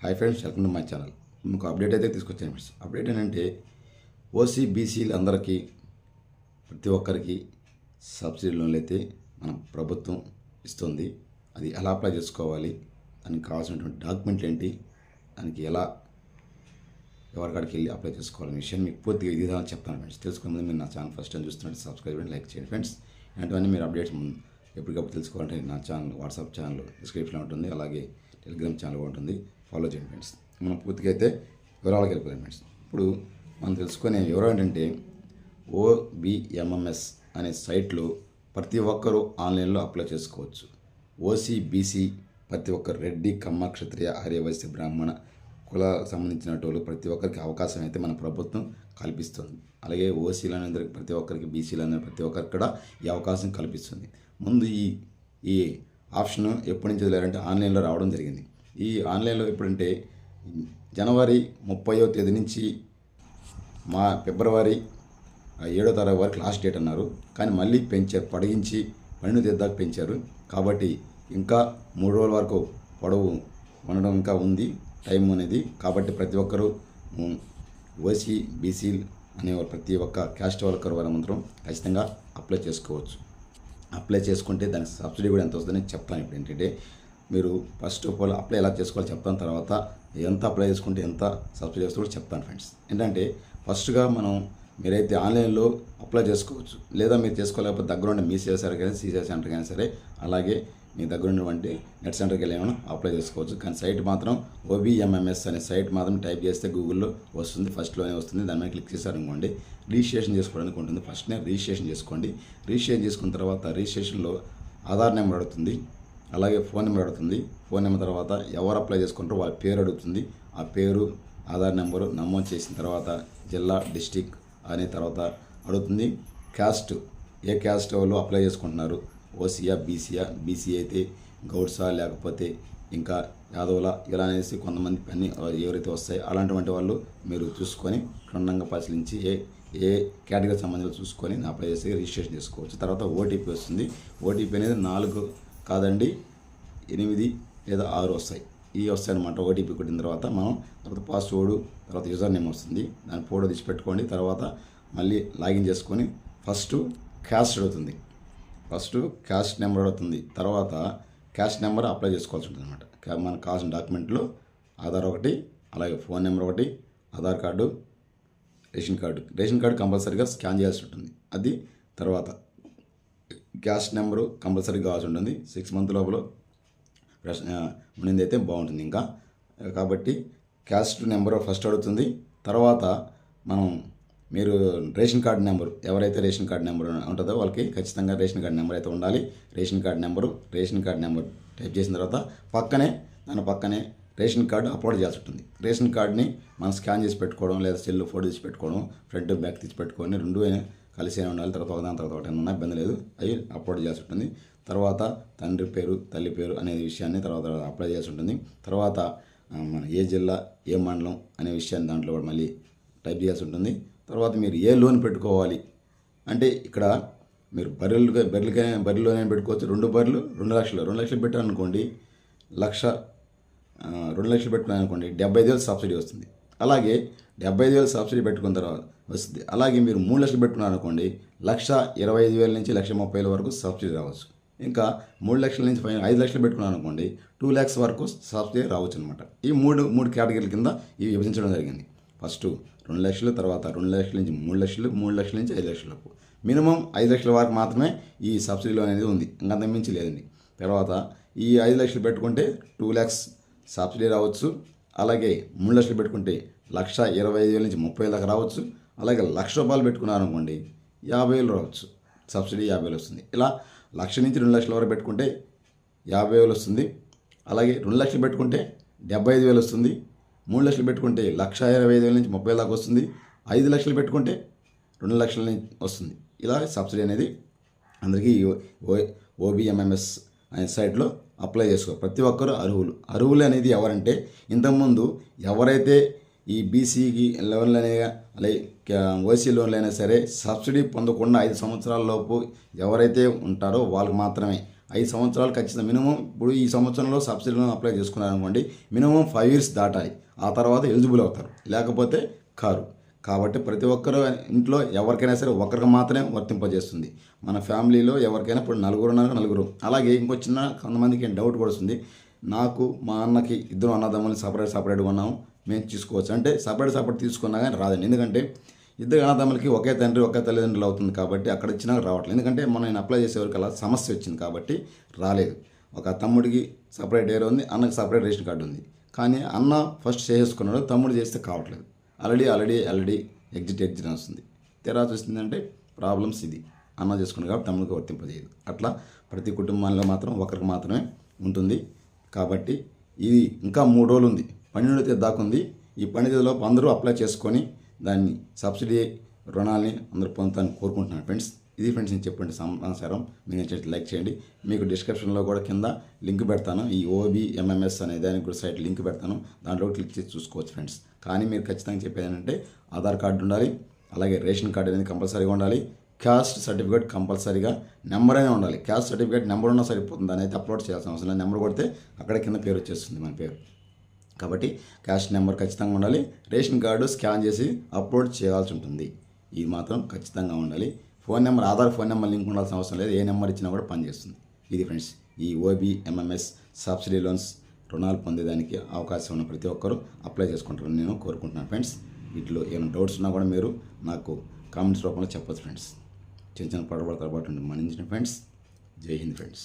Hi friends welcome to my channel మీకు update అయితే తీసుకొచ్చాను ఫ్రెండ్స్ అప్డేట్ ఏంటంటే ఓసీ బీసీలు అందరికీ ప్రతి ఒక్కరికి సబ్సిడీ లోన్లు అయితే మన ప్రభుత్వం ఇస్తుంది. అది ఎలా అప్లై చేసుకోవాలి దానికి కావాల్సినటువంటి డాక్యుమెంట్లు ఏంటి దానికి ఎలా ఎవరికాడికి వెళ్ళి అప్లై చేసుకోవాలనే విషయం మీకు పూర్తిగా ఇది విధానం చెప్తాను ఫ్రెండ్స్ తెలుసుకునే ముందు మీరు నా ఛానల్ ఫస్ట్ టైం చూస్తున్నట్టు సబ్స్క్రైబ్ చేయండి లైక్ చేయండి ఫ్రెండ్స్ ఇలాంటివన్నీ మీరు అప్డేట్స్ ముందు ఎప్పటికప్పుడు తెలుసుకోవాలంటే నా ఛానల్ వాట్సాప్ ఛానల్ డిస్క్రిప్షన్లో ఉంటుంది. అలాగే టెలిగ్రామ్ ఛానల్ ఉంటుంది. ఫాలో చేయండి ఫ్రెండ్స్ మనం పూర్తిగా అయితే వివరాలకు వెళ్ళిపోయాం ఫ్రెండ్స్ ఇప్పుడు మనం తెలుసుకునే వివరం ఏంటంటే ఓబిఎంఎంఎస్ అనే సైట్లో ప్రతి ఒక్కరూ ఆన్లైన్లో అప్లై చేసుకోవచ్చు. ఓసీ బీసీ ప్రతి ఒక్కరు రెడ్డి కమ్మ క్షత్రియ ఆర్యవైశ్య బ్రాహ్మణ కుల సంబంధించిన వాళ్ళు ప్రతి ఒక్కరికి అవకాశం అయితే మన ప్రభుత్వం కల్పిస్తుంది. అలాగే ఓసీలందరికి ప్రతి ఒక్కరికి బీసీలందరికీ ప్రతి ఒక్కరికి కూడా ఈ అవకాశం కల్పిస్తుంది. ముందు ఈ ఈ ఆప్షన్ ఎప్పటి నుంచి వదిలేరంటే ఆన్లైన్లో రావడం జరిగింది. ఈ ఆన్లైన్లో ఎప్పుడంటే జనవరి ముప్పయో తేదీ నుంచి మా ఫిబ్రవరి ఏడో తారీఖు వరకు లాస్ట్ డేట్ అన్నారు. కానీ మళ్ళీ పెంచారు పొడిగించి పన్నెండు తేదీ దాకా పెంచారు. కాబట్టి ఇంకా మూడు రోజుల వరకు పొడవు ఉండడం ఇంకా ఉంది టైం అనేది. కాబట్టి ప్రతి ఒక్కరూ ఓసీ బీసీ అనే ప్రతి ఒక్క క్యాస్ట్ వర్కర్ వారు మాత్రం ఖచ్చితంగా అప్లై చేసుకోవచ్చు. అప్లై చేసుకుంటే దానికి సబ్సిడీ కూడా ఎంత వస్తుందని చెప్తాను ఇప్పుడు ఏంటంటే మీరు ఫస్ట్ ఆఫ్ ఆల్ అప్లై ఎలా చేసుకోవాలో చెప్తాను తర్వాత ఎంత అప్లై చేసుకుంటే ఎంత సబ్సిడీ వస్తుందో కూడా చెప్తాను ఫ్రెండ్స్ ఏంటంటే ఫస్ట్గా మనం మీరైతే ఆన్లైన్లో అప్లై చేసుకోవచ్చు. లేదా మీరు చేసుకోలేకపోతే దగ్గర ఉండే మీ సేవ సెంటర్ కానీ సీసీఐ సెంటర్ కానీ సరే అలాగే మీ దగ్గర ఉన్నటువంటి నెట్ సెంటర్కి వెళ్ళి ఏమైనా అప్లై చేసుకోవచ్చు. కానీ సైట్ మాత్రం ఓబిఎంఎంఎస్ అనే సైట్ మాత్రం టైప్ చేస్తే గూగుల్లో వస్తుంది. ఫస్ట్లోనే వస్తుంది. దాని మీద క్లిక్ చేశారనుకోండి రిజిస్ట్రేషన్ చేసుకోవడానికి ఉంటుంది. ఫస్ట్నే రిజిస్ట్రేషన్ చేసుకోండి. రిజిస్ట్రేషన్ చేసుకున్న తర్వాత రిజిస్ట్రేషన్లో ఆధార్ నెంబర్ అడుగుతుంది. అలాగే ఫోన్ నెంబర్ అడుగుతుంది. ఫోన్ నెంబర్ తర్వాత ఎవరు అప్లై చేసుకుంటారో వాళ్ళ పేరు అడుగుతుంది. ఆ పేరు ఆధార్ నెంబరు నమోదు చేసిన తర్వాత జిల్లా డిస్టిక్ అనే తర్వాత అడుగుతుంది. క్యాస్ట్ ఏ క్యాస్ట్ వాళ్ళు అప్లై చేసుకుంటున్నారు? ఓసీయా బీసీయా? బీసీ అయితే గౌడ్సా లేకపోతే ఇంకా యాదవుల? ఇలా అనేసి కొంతమంది అన్ని ఎవరైతే వస్తాయో అలాంటివంటి వాళ్ళు మీరు చూసుకొని క్షుణ్ణంగా పరిశీలించి ఏ ఏ కేటగిరీ సంబంధించి చూసుకొని అప్లై చేసి రిజిస్ట్రేషన్ చేసుకోవచ్చు. తర్వాత ఓటీపీ వస్తుంది. ఓటీపీ అనేది నాలుగు కాదండి. ఎనిమిది లేదా ఆరు వస్తాయి. ఈ వస్తాయి అనమాట ఓటీపీ కొట్టిన తర్వాత మనం తర్వాత పాస్వర్డ్ తర్వాత యూజర్ నేమ్ వస్తుంది. దాని ఫోటో తీసి పెట్టుకోండి తర్వాత మళ్ళీ లాగిన్ చేసుకొని ఫస్ట్ క్యాష్ అడుగుతుంది. ఫస్ట్ క్యాష్ నెంబర్ అడుగుతుంది. తర్వాత క్యాష్ నెంబర్ అప్లై చేసుకోవాల్సి ఉంటుంది అనమాట మనకు కావాల్సిన డాక్యుమెంట్లు ఆధార్ ఒకటి అలాగే ఫోన్ నెంబర్ ఒకటి Aadhaar card ration card. Ration card కంపల్సరీగా స్కాన్ చేయాల్సి ఉంటుంది. అది తర్వాత గ్యాస్ నెంబరు కంపల్సరీ కావాల్సి ఉంటుంది. సిక్స్ మంత్ లోపల ప్రశ్న ఉండింది అయితే బాగుంటుంది ఇంకా. కాబట్టి క్యాస్ట్ నెంబర్ ఫస్ట్ అడుగుతుంది. తర్వాత మనం మీరు రేషన్ కార్డు నెంబరు ఎవరైతే రేషన్ కార్డు నెంబర్ ఉంటుందో వాళ్ళకి ఖచ్చితంగా రేషన్ కార్డు నెంబర్ అయితే ఉండాలి. Ration card number ration card number type చేసిన తర్వాత పక్కనే దాని పక్కనే రేషన్ కార్డు అప్లోడ్ చేయాల్సి ఉంటుంది. రేషన్ కార్డుని మనం స్కాన్ చేసి పెట్టుకోవడం లేదా సెల్ ఫోటో తీసి పెట్టుకోవడం ఫ్రంట్ బ్యాక్ తీసి పెట్టుకొని రెండు కలిసి ఉండాలి. తర్వాత ఒకదాని తర్వాత ఒకటి ఉన్నా ఇబ్బంది లేదు. అవి అప్లోడ్ చేయాల్సి ఉంటుంది. తర్వాత తండ్రి పేరు తల్లి పేరు అనే విషయాన్ని తర్వాత అప్లై చేయాల్సి ఉంటుంది. తర్వాత మన ఏ జిల్లా ఏ మండలం అనే విషయాన్ని దాంట్లో కూడా మళ్ళీ టైప్ చేయాల్సి ఉంటుంది. తర్వాత మీరు ఏ లోన్ పెట్టుకోవాలి అంటే ఇక్కడ మీరు బర్రెలు బర్రెలకైనా బర్రెలోనే పెట్టుకోవచ్చు. రెండు బర్రెలు రెండు లక్షలు రెండు లక్షలు పెట్టారనుకోండి లక్ష రెండు లక్షలు పెట్టుకున్నాను అనుకోండి డెబ్బై ఐదు వేలు సబ్సిడీ వస్తుంది. అలాగే డెబ్బై ఐదు వేలు సబ్సిడీ పెట్టుకున్న తర్వాత వస్తుంది. అలాగే మీరు మూడు లక్షలు పెట్టుకున్నారు అనుకోండి లక్ష ఇరవై ఐదు వేల నుంచి లక్ష ముప్పై వేల వరకు సబ్సిడీ రావచ్చు. ఇంకా మూడు లక్షల నుంచి పైన ఐదు లక్షలు పెట్టుకున్నాను అనుకోండి టూ ల్యాక్స్ వరకు సబ్సిడీ రావచ్చు అనమాట ఈ మూడు మూడు కేటగిరీల కింద ఇవి విభజించడం జరిగింది. ఫస్ట్ రెండు లక్షలు తర్వాత రెండు లక్షల నుంచి మూడు లక్షలు మూడు లక్షల నుంచి ఐదు లక్షలకు మినిమం ఐదు లక్షల వరకు మాత్రమే ఈ సబ్సిడీలో అనేది ఉంది. ఇంకా మించి లేదండి. తర్వాత ఈ ఐదు లక్షలు పెట్టుకుంటే టూ ల్యాక్స్ సబ్సిడీ రావచ్చు. అలాగే మూడు లక్షలు పెట్టుకుంటే లక్ష ఇరవై ఐదు వేల నుంచి ముప్పై వేల దాకా రావచ్చు. అలాగే లక్ష రూపాయలు పెట్టుకున్నారు అనుకోండి యాభై వేలు రావచ్చు. సబ్సిడీ యాభై వేలు వస్తుంది. ఇలా లక్ష నుంచి రెండు లక్షల వరకు పెట్టుకుంటే యాభై వేలు వస్తుంది. అలాగే రెండు లక్షలు పెట్టుకుంటే డెబ్బై ఐదు వేలు వస్తుంది. మూడు లక్షలు పెట్టుకుంటే లక్ష ఇరవై ఐదు వేల నుంచి ముప్పై దాకా వస్తుంది. ఐదు లక్షలు పెట్టుకుంటే రెండు లక్షల నుంచి వస్తుంది. ఇలా సబ్సిడీ అనేది అందరికీ ఓ ఓబిఎంఎంఎస్ అనే సైట్లో అప్లై చేసుకో. ప్రతి ఒక్కరు అర్హులు. అర్హులు అనేది ఎవరంటే ఇంతకుముందు ఎవరైతే ఈ బీసీకి లోన్లు అనే లైక్ ఓసీ లోన్లు అయినా సరే సబ్సిడీ పొందకుండా ఐదు సంవత్సరాల లోపు ఎవరైతే ఉంటారో వాళ్ళకి మాత్రమే. ఐదు సంవత్సరాలు ఖచ్చితంగా మినిమం ఇప్పుడు ఈ సంవత్సరంలో సబ్సిడీ లోన్ అప్లై చేసుకున్నారనుకోండి మినిమం ఫైవ్ ఇయర్స్ దాటాలి. ఆ తర్వాత ఎలిజిబుల్ అవుతారు. లేకపోతే కారు. కాబట్టి ప్రతి ఒక్కరు ఇంట్లో ఎవరికైనా సరే ఒకరికి మాత్రమే వర్తింపజేస్తుంది. మన ఫ్యామిలీలో ఎవరికైనా ఇప్పుడు నలుగురు ఉన్నారు నలుగురు. అలాగే ఇంకో చిన్న కొంతమందికి డౌట్ కూడా వస్తుంది. నాకు మా అన్నకి ఇద్దరు అన్నదమ్ములు సపరేట్ సపరేట్గా ఉన్నాము. మేము తీసుకోవచ్చు. అంటే సపరేట్ సపరేట్ తీసుకున్నా కానీ రాదండి. ఎందుకంటే ఇద్దరు అన్నదమ్ములకి ఒకే తండ్రి ఒకే తల్లిదండ్రులు అవుతుంది కాబట్టి అక్కడ ఇచ్చినా రావట్లేదు. ఎందుకంటే మనం నేను అప్లై చేసేవరకు అలా సమస్య వచ్చింది కాబట్టి రాలేదు. ఒక తమ్ముడికి సపరేట్ ఏర్ ఉంది అన్నకి సపరేట్ రేషన్ కార్డు ఉంది. కానీ అన్న ఫస్ట్ చేసుకున్నాడు తమ్ముడు చేస్తే కావట్లేదు. Already already already exit exit అని వస్తుంది. తెరా చూస్తుందంటే ప్రాబ్లమ్స్ ఇది. అన్న చేసుకుని కాబట్టి తమ్ముడికి వర్తింపజేయదు. అట్లా ప్రతి కుటుంబంలో మాత్రం ఒకరికి మాత్రమే ఉంటుంది. కాబట్టి ఇది ఇంకా మూడు రోజులు ఉంది. పన్నెండు తేదీ దాకా ఉంది. ఈ పన్నెండు తేదీలోపు అందరూ అప్లై చేసుకొని దాన్ని సబ్సిడీ రుణాలని అందరూ పొందుతారని కోరుకుంటున్నాను ఫ్రెండ్స్ ఇది ఫ్రెండ్స్ నేను చెప్పండి సమాచారం. మీకు నచ్చినట్టు లైక్ చేయండి. మీకు డిస్క్రిప్షన్లో కూడా కింద లింక్ పెడతాను. ఈ ఓబీ ఎంఎంఎస్ అనే దానికి కూడా సైట్ లింక్ పెడతాను. దాంట్లో క్లిక్ చేసి చూసుకోవచ్చు ఫ్రెండ్స్. కానీ మీరు ఖచ్చితంగా చెప్పేది ఏంటంటే ఆధార్ కార్డు ఉండాలి అలాగే రేషన్ కార్డు అనేది కంపల్సరీగా ఉండాలి క్యాస్ట్ సర్టిఫికేట్ కంపల్సరీగా నెంబర్ అయినా ఉండాలి. క్యాస్ట్ సర్టిఫికేట్ నెంబర్ ఉన్నా సరిపోతుంది. దాని అయితే అప్లోడ్ చేయాల్సిన అవసరం లేదు. నెంబర్ కొడితే అక్కడ కింద పేరు వచ్చేస్తుంది మన పేరు. కాబట్టి క్యాష్ నెంబర్ ఖచ్చితంగా ఉండాలి. రేషన్ కార్డు స్కాన్ చేసి అప్లోడ్ చేయాల్సి ఉంటుంది. ఇది మాత్రం ఖచ్చితంగా ఉండాలి. Phone number Aadhaar phone number link ఉండాల్సిన అవసరం లేదు. ఏ నెంబర్ ఇచ్చినా కూడా పనిచేస్తుంది. ఇది ఫ్రెండ్స్ ఈ ఓబీ ఎంఎంఎస్ సబ్సిడీ లోన్స్ రుణాలు పొందేదానికి అవకాశం ఉన్న ప్రతి ఒక్కరూ అప్లై చేసుకుంటారని నేను కోరుకుంటున్నాను ఫ్రెండ్స్. వీటిలో ఏమైనా డౌట్స్ ఉన్నా కూడా మీరు నాకు కామెంట్స్ రూపంలో చెప్పొచ్చు ఫ్రెండ్స్. చిన్న చిన్న పడబడతారు పాటు మన్నించిన ఫ్రెండ్స్. జై హింద్ ఫ్రెండ్స్.